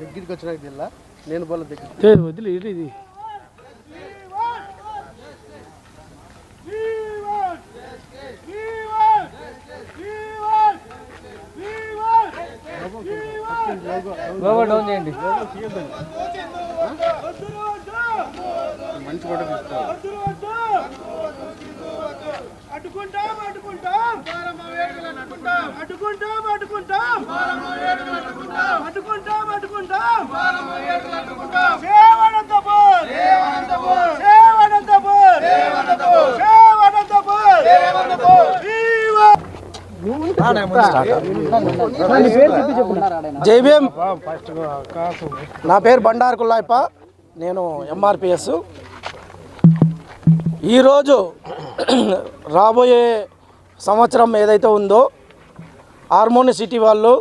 దగ్గరికి వచ్చినాక జిల్లా నేను పోలే దగ్గర వదిలే ఇది. లోగో డౌన్ చేయండి. మంచి ఫోటో తీసుకోవాలి అడ్డుకుంటాం అడ్డుకుంటాం. అడ్డుకుంటాం అడ్డుకుంటాం అడ్డుకుంటాం అడ్డుకుంటాం సేవనంతపూర్ సేవనంతపూర్ సేవనంతపూర్ సేవనంతపూర్ జై భీమ్. నా పేరు బండారు కుల్లాయప్ప. నేను ఎంఆర్పిఎస్. ఈరోజు రాబోయే సంవత్సరం ఏదైతే ఉందో హార్మోని సిటీ వాళ్ళు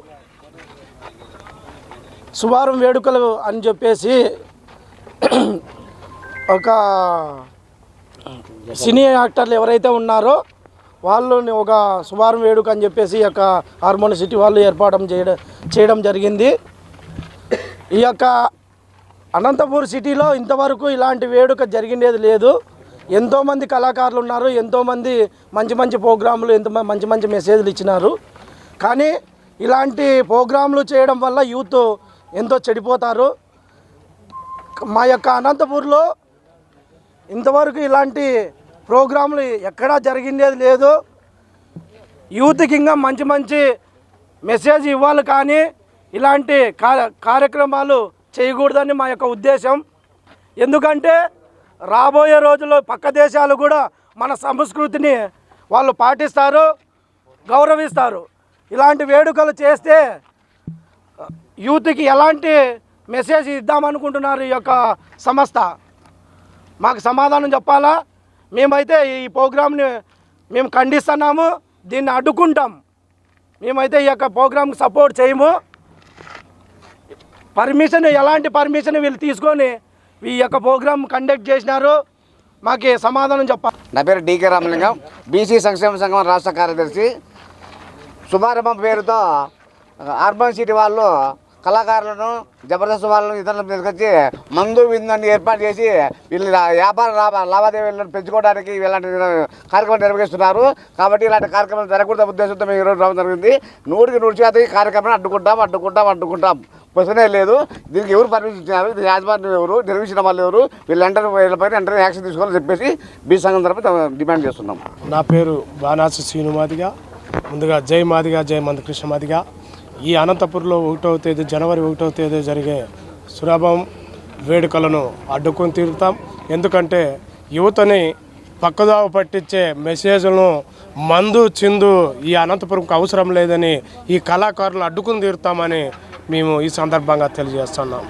శుభారం వేడుకలు అని చెప్పేసి ఒక సినీ యాక్టర్లు ఎవరైతే ఉన్నారో వాళ్ళు ఒక శుభారం వేడుక అని చెప్పేసి ఈ యొక్క హార్మోని సిటీ వాళ్ళు ఏర్పాటు చేయడం చేయడం జరిగింది. ఈ యొక్క అనంతపూర్ సిటీలో ఇంతవరకు ఇలాంటి వేడుక జరిగిండేది లేదు. ఎంతోమంది కళాకారులు ఉన్నారు ఎంతోమంది మంచి మంచి ప్రోగ్రాములు ఎంతో మంచి మంచి మెసేజ్లు ఇచ్చినారు. కానీ ఇలాంటి ప్రోగ్రాంలు చేయడం వల్ల యూత్ ఎంతో చెడిపోతారు. మా యొక్క అనంతపూర్లో ఇంతవరకు ఇలాంటి ప్రోగ్రాంలు ఎక్కడా జరిగిందేది లేదు. యూత్కి ఇంకా మంచి మంచి మెసేజ్ ఇవ్వాలి కానీ ఇలాంటి కార్యక్రమాలు చేయకూడదని మా యొక్క ఉద్దేశం. ఎందుకంటే రాబోయే రోజుల్లో పక్క దేశాలు కూడా మన సంస్కృతిని వాళ్ళు పాటిస్తారు గౌరవిస్తారు. ఇలాంటి వేడుకలు చేస్తే యూత్కి ఎలాంటి మెసేజ్ ఇద్దామనుకుంటున్నారు ఈ యొక్క సంస్థ? మాకు సమాధానం చెప్పాలా? మేమైతే ఈ ప్రోగ్రామ్ని మేము ఖండిస్తున్నాము దీన్ని అడ్డుకుంటాం. మేమైతే ఈ యొక్క ప్రోగ్రామ్కి సపోర్ట్ చేయము. పర్మిషన్ ఎలాంటి పర్మిషన్ వీళ్ళు తీసుకొని ఈ యొక్క ప్రోగ్రామ్ కండక్ట్ చేసినారు? మాకు సమాధానం చెప్పాలి. నా పేరు డీకే రామలింగం. బీసీ సంక్షేమ సంఘం రాష్ట్ర కార్యదర్శి. శుభారంభం పేరుతో అర్బన్ సిటీ వాళ్ళు కళాకారులను జబర్దస్త్ వాళ్ళను ఇతరులను తీసుకొచ్చి మందు విందని ఏర్పాటు చేసి వీళ్ళు వ్యాపార లాభ లావాదేవీలను పెంచుకోవడానికి ఇలాంటి కార్యక్రమం నిర్వహిస్తున్నారు. కాబట్టి ఇలాంటి కార్యక్రమాలు జరగకూడదు ఉద్దేశంతో మేము ఈరోజు రావడం జరిగింది. నూటికి నూరు శాతం ఈ కార్యక్రమాన్ని అడ్డుకుంటాం అడ్డుకుంటాం అడ్డుకుంటాం. క్వశ్చనే లేదు. దీనికి ఎవరు పర్మిషన్ ఇచ్చినారు? ఇది యాజమాన్యం ఎవరు? నిర్వహించిన వాళ్ళు ఎవరు? వీళ్ళంటర్ వీళ్ళపైన వెంటనే యాక్షన్ తీసుకోవాలని చెప్పేసి బీ సంఘం తరపు డిమాండ్ చేస్తున్నాం. నా పేరు బాణాసి శ్రీనుమాదిగా ముందుగా జై మాదిగా జై మందకృష్ణ మాదిగా. ఈ అనంతపురంలో ఒకటవ తేదీ జనవరి ఒకటవ తేదీ జరిగే సులభం వేడుకలను అడ్డుకొని తీరుతాం. ఎందుకంటే యువతని పక్కదావ పట్టించే మెసేజ్లను మందు చిందు ఈ అనంతపురంకు అవసరం లేదని ఈ కళాకారులను అడ్డుకుని తీరుతామని మేము ఈ సందర్భంగా తెలియజేస్తున్నాం.